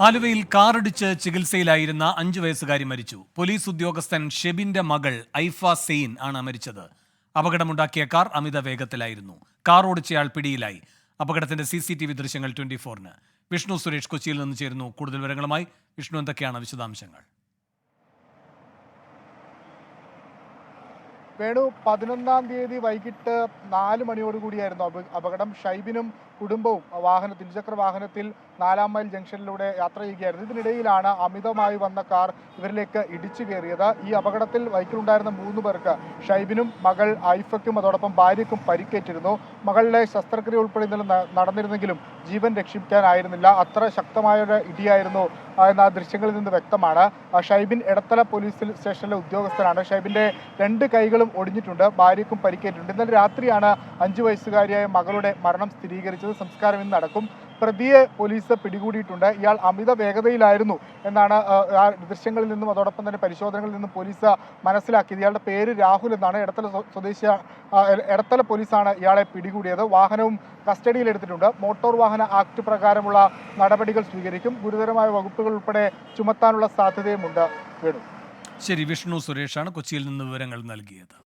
ആലുവയിൽ കാറിടിച്ച് ചികിത്സയിലായിരുന്ന അഞ്ചു വയസ്സുകാരി മരിച്ചു. പോലീസ് ഉദ്യോഗസ്ഥൻ ഷെബിന്റെ മകൾ ഐഫ സെയിൻ ആണ് മരിച്ചത്. അപകടമുണ്ടാക്കിയ കാർ അമിത വേഗത്തിലായിരുന്നു. കാർ ഓടിച്ചയാൾ പിടിയിലായി. അപകടത്തിന്റെ സി സി ടി വി ദൃശ്യങ്ങൾ ട്വന്റി ഫോറിന്. വിഷ്ണു സുരേഷ് കൊച്ചിയിൽ നിന്ന് ചേരുന്നു കൂടുതൽ വിവരങ്ങളുമായി. വിഷ്ണു എന്തൊക്കെയാണ് വിശദാംശങ്ങൾ? വേണു പതിനൊന്നാം തീയതി വൈകിട്ട് നാല് മണിയോടുകൂടിയായിരുന്നു അപ- അപകടം. ഷൈബിനും കുടുംബവും വാഹന ഇരുചക്ര വാഹനത്തിൽ നാലാം മൈൽ ജംഗ്ഷനിലൂടെ യാത്ര ചെയ്യുകയായിരുന്നു. ഇതിനിടയിലാണ് അമിതമായി വന്ന കാർ ഇവരിലേക്ക് ഇടിച്ചു കയറിയത് ഈ അപകടത്തിൽ ബൈക്കിലുണ്ടായിരുന്ന മൂന്ന് പേർക്ക്. ഷൈബിനും മകൾ ഐഫയ്ക്കും അതോടൊപ്പം ഭാര്യയ്ക്കും പരിക്കേറ്റിരുന്നു. മകളുടെ ശസ്ത്രക്രിയ ഉൾപ്പെടെ ഇന്നലെ നടന്നിരുന്നെങ്കിലും ജീവൻ രക്ഷിക്കാനായിരുന്നില്ല. അത്ര ശക്തമായ ഒരു ഇടിയായിരുന്നു. എന്ന ദൃശ്യങ്ങളിൽ നിന്ന് വ്യക്തമാണ്. ഷൈബിൻ എടത്തല പോലീസ് സ്റ്റേഷനിലെ ഉദ്യോഗസ്ഥനാണ്. ഷൈബിന്റെ രണ്ട് കൈകളും ഒടിഞ്ഞിട്ടുണ്ട്. ഭാര്യയ്ക്കും പരിക്കേറ്റിട്ടുണ്ട്. ഇന്നലെ രാത്രിയാണ് അഞ്ചു വയസ്സുകാരിയായ മകളുടെ മരണം സ്ഥിരീകരിച്ചത്. സംസ്കാരം ഇന്ന് നടക്കും. പ്രതിയെ പോലീസ് പിടികൂടിയിട്ടുണ്ട്. ഇയാൾ അമിത വേഗതയിലായിരുന്നു എന്നാണ് ദൃശ്യങ്ങളിൽ നിന്നും അതോടൊപ്പം തന്നെ പരിശോധനകളിൽ നിന്നും പോലീസ് മനസ്സിലാക്കിയത്. ഇയാളുടെ പേര് രാഹുൽ എന്നാണ്. എടത്തല സ്വദേശ എടത്തല പോലീസാണ് ഇയാളെ പിടികൂടിയത്. വാഹനവും കസ്റ്റഡിയിലെടുത്തിട്ടുണ്ട് മോട്ടോർ വാഹന ആക്ട് പ്രകാരമുള്ള നടപടികൾ സ്വീകരിക്കും. ഗുരുതരമായ വകുപ്പുകൾ ഉൾപ്പെടെ ചുമത്താനുള്ള സാധ്യതയുമുണ്ട്. വേണു. ശരി വിഷ്ണു സുരേഷാണ് കൊച്ചിയിൽ നിന്ന് വിവരങ്ങൾ നൽകിയത്.